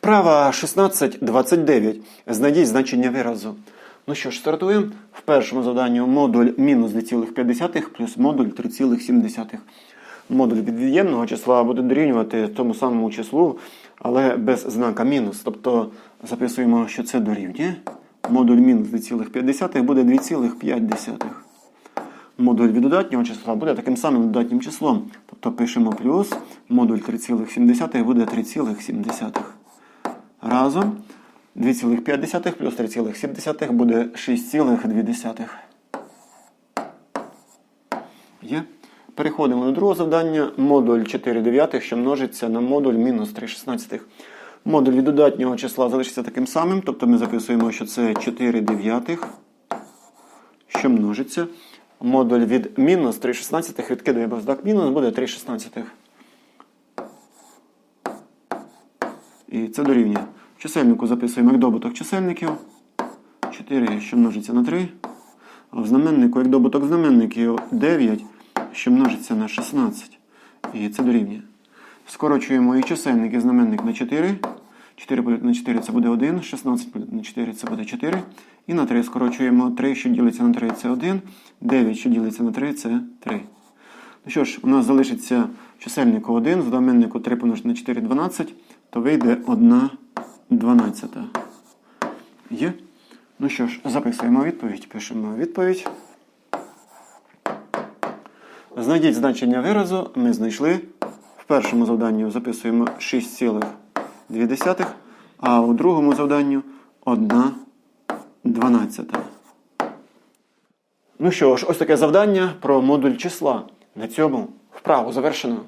Вправа 1629. Знайдіть значення виразу. Ну що ж, стартуємо. В першому завданні модуль мінус 2,5 плюс модуль 3,7. Модуль від від'ємного числа буде дорівнювати тому самому числу, але без знака мінус. Тобто записуємо, що це дорівнює. Модуль мінус 2,5 буде 2,5. Модуль від додатнього числа буде таким самим додатнім числом. Тобто пишемо плюс, модуль 3,7 буде 3,7. Разом 2,5 плюс 3,7 буде 6,2. Є. Переходимо до другого завдання. Модуль 4 дев'ятих, що множиться на модуль мінус 3 шістнадцятих. Модуль від додатнього числа залишиться таким самим, тобто ми записуємо, що це 4 дев'ятих, що множиться. Модуль від мінус 3 шістнадцятих відкидаємо знак мінус, буде 3 шістнадцятих. І це дорівнює. В чисельнику записуємо як добуток чисельників. 4, що множиться на 3. А в знаменнику як добуток знаменників 9, що множиться на 16. І це дорівнює. Скорочуємо і чисельник, і знаменник на 4. 4 на 4 це буде 1, 16 на 4 це буде 4. І на 3 скорочуємо 3, що ділиться на 3 це 1, 9, що ділиться на 3 це 3. Ну що ж, у нас залишиться чисельнику 1, в знаменнику 3 помножити на 4 12, то вийде 1 12. Є? Ну що ж, записуємо відповідь, пишемо відповідь. Знайдіть значення виразу, ми знайшли. В першому завданні записуємо 6,2, а у другому завданню 1 12. Ну що ж, ось таке завдання про модуль числа. На цьому вправу завершено.